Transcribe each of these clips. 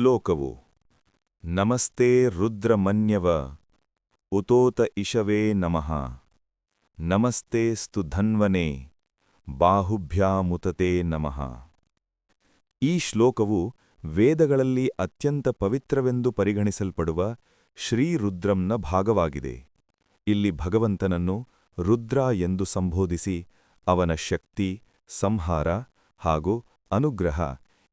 ಶ್ಲೋಕವು, ನಮಸ್ತೆ ರುದ್ರಮನ್ಯವ, ಉತೋತ ಇಶವೇ ನಮಃ. ನಮಸ್ತೆ ಸ್ತು ಧನ್ವನೆ, ಬಾಹುಭ್ಯಾಮುತತೆ ನಮಃ. ಈ ಶ್ಲೋಕವು ವೇದಗಳಲ್ಲಿ ಅತ್ಯಂತ ಪವಿತ್ರವೆಂದು ಪರಿಗಣಿಸಲ್ಪಡುವ ಶ್ರೀರುದ್ರಂನ ಭಾಗವಾಗಿದೆ. ಇಲ್ಲಿ ಭಗವಂತನನ್ನು ರುದ್ರ ಎಂದು ಸಂಬೋಧಿಸಿ ಅವನ ಶಕ್ತಿ, ಸಂಹಾರ ಹಾಗೂ ಅನುಗ್ರಹ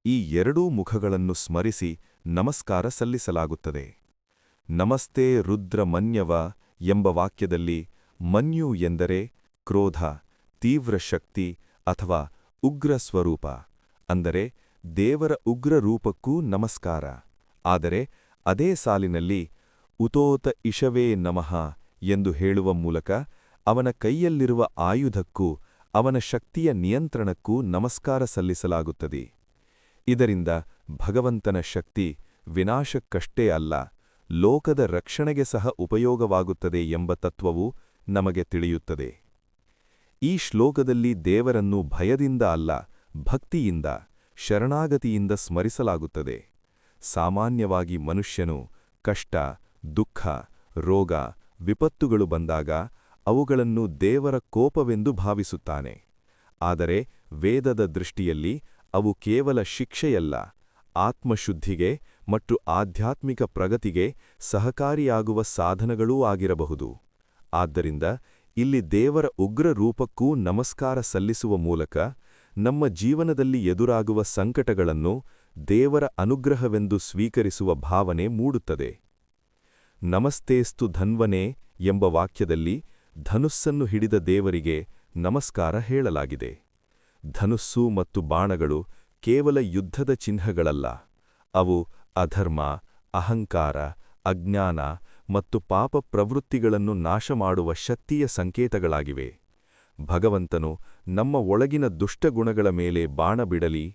ಈ ಎರಡೂ ಮುಖಗಳನ್ನು ಸ್ಮರಿಸಿ ನಮಸ್ಕಾರ ಸಲ್ಲಿಸಲಾಗುತ್ತದೆ. ನಮಸ್ತೆ ರುದ್ರ ಮನ್ಯವ ಎಂಬ ವಾಕ್ಯದಲ್ಲಿ ಮನ್ಯು ಎಂದರೆ ಕ್ರೋಧ, ತೀವ್ರ ಶಕ್ತಿ ಅಥವಾ ಉಗ್ರ ಸ್ವರೂಪ, ಅಂದರೆ ದೇವರ ಉಗ್ರ ರೂಪಕ್ಕೂ ನಮಸ್ಕಾರ. ಆದರೆ ಅದೇ ಸಾಲಿನಲ್ಲಿ ಉತೋತ ಇಶವೇ ನಮಃ ಎಂದು ಹೇಳುವ ಮೂಲಕ ಅವನ ಕೈಯಲ್ಲಿರುವ ಆಯುಧಕ್ಕೂ ಅವನ ಶಕ್ತಿಯ ನಿಯಂತ್ರಣಕ್ಕೂ ನಮಸ್ಕಾರ ಸಲ್ಲಿಸಲಾಗುತ್ತದೆ. ಇದರಿಂದ ಭಗವಂತನ ಶಕ್ತಿ ವಿನಾಶಕ್ಕಷ್ಟೇ ಅಲ್ಲ, ಲೋಕದ ರಕ್ಷಣೆಗೆ ಸಹ ಉಪಯೋಗವಾಗುತ್ತದೆ ಎಂಬ ತತ್ವವು ನಮಗೆ ತಿಳಿಯುತ್ತದೆ. ಈ ಶ್ಲೋಕದಲ್ಲಿ ದೇವರನ್ನು ಭಯದಿಂದ ಅಲ್ಲ, ಭಕ್ತಿಯಿಂದ, ಶರಣಾಗತಿಯಿಂದ ಸ್ಮರಿಸಲಾಗುತ್ತದೆ. ಸಾಮಾನ್ಯವಾಗಿ ಮನುಷ್ಯನು ಕಷ್ಟ, ದುಃಖ, ರೋಗ, ವಿಪತ್ತುಗಳು ಬಂದಾಗ ಅವುಗಳನ್ನು ದೇವರ ಕೋಪವೆಂದು ಭಾವಿಸುತ್ತಾನೆ. ಆದರೆ ವೇದದ ದೃಷ್ಟಿಯಲ್ಲಿ ಅವು ಕೇವಲ ಶಿಕ್ಷೆಯಲ್ಲ, ಆತ್ಮಶುದ್ಧಿಗೆ ಮತ್ತು ಆಧ್ಯಾತ್ಮಿಕ ಪ್ರಗತಿಗೆ ಸಹಕಾರಿಯಾಗುವ ಸಾಧನಗಳೂ ಆಗಿರಬಹುದು. ಆದ್ದರಿಂದ ಇಲ್ಲಿ ದೇವರ ಉಗ್ರ ರೂಪಕ್ಕೂ ನಮಸ್ಕಾರ ಸಲ್ಲಿಸುವ ಮೂಲಕ ನಮ್ಮ ಜೀವನದಲ್ಲಿ ಎದುರಾಗುವ ಸಂಕಟಗಳನ್ನು ದೇವರ ಅನುಗ್ರಹವೆಂದು ಸ್ವೀಕರಿಸುವ ಭಾವನೆ ಮೂಡುತ್ತದೆ. ನಮಸ್ತೇಸ್ತು ಧನ್ವನೆ ಎಂಬ ವಾಕ್ಯದಲ್ಲಿ ಧನುಸ್ಸನ್ನು ಹಿಡಿದ ದೇವರಿಗೆ ನಮಸ್ಕಾರ ಹೇಳಲಾಗಿದೆ. ಧನುಸ್ಸು ಮತ್ತು ಬಾಣಗಳು ಕೇವಲ ಯುದ್ಧದ ಚಿಹ್ನಗಳಲ್ಲ. ಅವು ಅಧರ್ಮ, ಅಹಂಕಾರ, ಅಜ್ಞಾನ ಮತ್ತು ಪಾಪ ಪ್ರವೃತ್ತಿಗಳನ್ನು ನಾಶ ಮಾಡುವ ಶಕ್ತಿಯ ಸಂಕೇತಗಳಾಗಿವೆ. ಭಗವಂತನು ನಮ್ಮ ಒಳಗಿನ ದುಷ್ಟಗುಣಗಳ ಮೇಲೆ ಬಾಣ ಬಿಡಲಿ,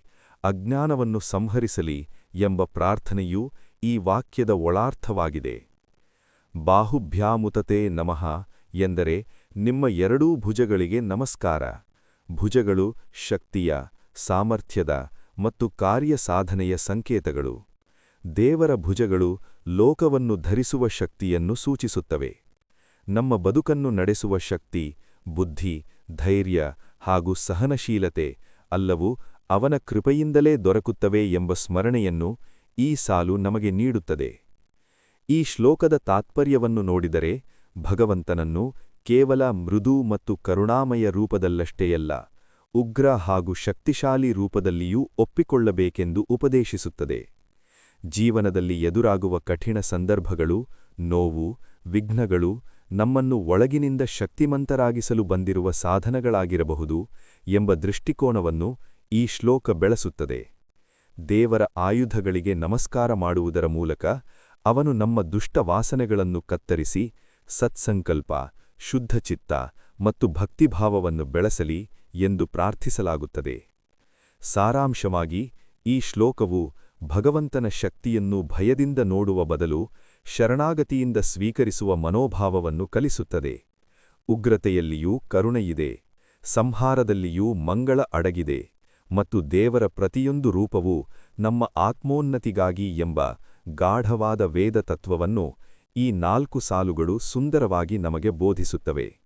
ಅಜ್ಞಾನವನ್ನು ಸಂಹರಿಸಲಿ ಎಂಬ ಪ್ರಾರ್ಥನೆಯೂ ಈ ವಾಕ್ಯದ ಒಳಾರ್ಥವಾಗಿದೆ. ಬಾಹುಭ್ಯಾಮುತತೆ ನಮಃ ಎಂದರೆ ನಿಮ್ಮ ಎರಡೂ ಭುಜಗಳಿಗೆ ನಮಸ್ಕಾರ. ಭುಜಗಳು ಶಕ್ತಿಯ, ಸಾಮರ್ಥ್ಯದ ಮತ್ತು ಕಾರ್ಯಸಾಧನೆಯ ಸಂಕೇತಗಳು. ದೇವರ ಭುಜಗಳು ಲೋಕವನ್ನು ಧರಿಸುವ ಶಕ್ತಿಯನ್ನು ಸೂಚಿಸುತ್ತವೆ. ನಮ್ಮ ಬದುಕನ್ನು ನಡೆಸುವ ಶಕ್ತಿ, ಬುದ್ಧಿ, ಧೈರ್ಯ ಹಾಗೂ ಸಹನಶೀಲತೆ ಅಲ್ಲವು ಅವನ ಕೃಪೆಯಿಂದಲೇ ದೊರಕುತ್ತವೆ ಎಂಬ ಸ್ಮರಣೆಯನ್ನು ಈ ಸಾಲು ನಮಗೆ ನೀಡುತ್ತದೆ. ಈ ಶ್ಲೋಕದ ತಾತ್ಪರ್ಯವನ್ನು ನೋಡಿದರೆ ಭಗವಂತನನ್ನು ಕೇವಲ ಮೃದು ಮತ್ತು ಕರುಣಾಮಯ ರೂಪದಲ್ಲಷ್ಟೇಯಲ್ಲ ಉಗ್ರ ಹಾಗೂ ಶಕ್ತಿಶಾಲಿ ರೂಪದಲ್ಲಿಯೂ ಒಪ್ಪಿಕೊಳ್ಳಬೇಕೆಂದು ಉಪದೇಶಿಸುತ್ತದೆ. ಜೀವನದಲ್ಲಿ ಎದುರಾಗುವ ಕಠಿಣ ಸಂದರ್ಭಗಳು, ನೋವು, ವಿಘ್ನಗಳು, ನಮ್ಮನ್ನು ಒಳಗಿನಿಂದ ಶಕ್ತಿಮಂತರಾಗಿಸಲು ಬಂದಿರುವ ಸಾಧನಗಳಾಗಿರಬಹುದು ಎಂಬ ದೃಷ್ಟಿಕೋನವನ್ನು ಈ ಶ್ಲೋಕ ಬೆಳೆಸುತ್ತದೆ. ದೇವರ ಆಯುಧಗಳಿಗೆ ನಮಸ್ಕಾರ ಮಾಡುವುದರ ಮೂಲಕ ಅವನು ನಮ್ಮ ದುಷ್ಟ ವಾಸನೆಗಳನ್ನು ಕತ್ತರಿಸಿ, ಸತ್ಸಂಕಲ್ಪ ಶುದ್ಧಚಿತ್ತ ಮತ್ತು ಭಕ್ತಿಭಾವವನ್ನು ಬೆಳೆಸಲಿ ಎಂದು ಪ್ರಾರ್ಥಿಸಲಾಗುತ್ತದೆ. ಸಾರಾಂಶವಾಗಿ, ಈ ಶ್ಲೋಕವು ಭಗವಂತನ ಶಕ್ತಿಯನ್ನು ಭಯದಿಂದ ನೋಡುವ ಬದಲು ಶರಣಾಗತಿಯಿಂದ ಸ್ವೀಕರಿಸುವ ಮನೋಭಾವವನ್ನು ಕಲಿಸುತ್ತದೆ. ಉಗ್ರತೆಯಲ್ಲಿಯೂ ಕರುಣೆಯಿದೆ, ಸಂಹಾರದಲ್ಲಿಯೂ ಮಂಗಳ ಅಡಗಿದೆ ಮತ್ತು ದೇವರ ಪ್ರತಿಯೊಂದು ರೂಪವೂ ನಮ್ಮ ಆತ್ಮೋನ್ನತಿಗಾಗಿ ಎಂಬ ಗಾಢವಾದ ವೇದ ತತ್ವವನ್ನು ಈ ನಾಲ್ಕು ಸಾಲುಗಳು ಸುಂದರವಾಗಿ ನಮಗೆ ಬೋಧಿಸುತ್ತವೆ.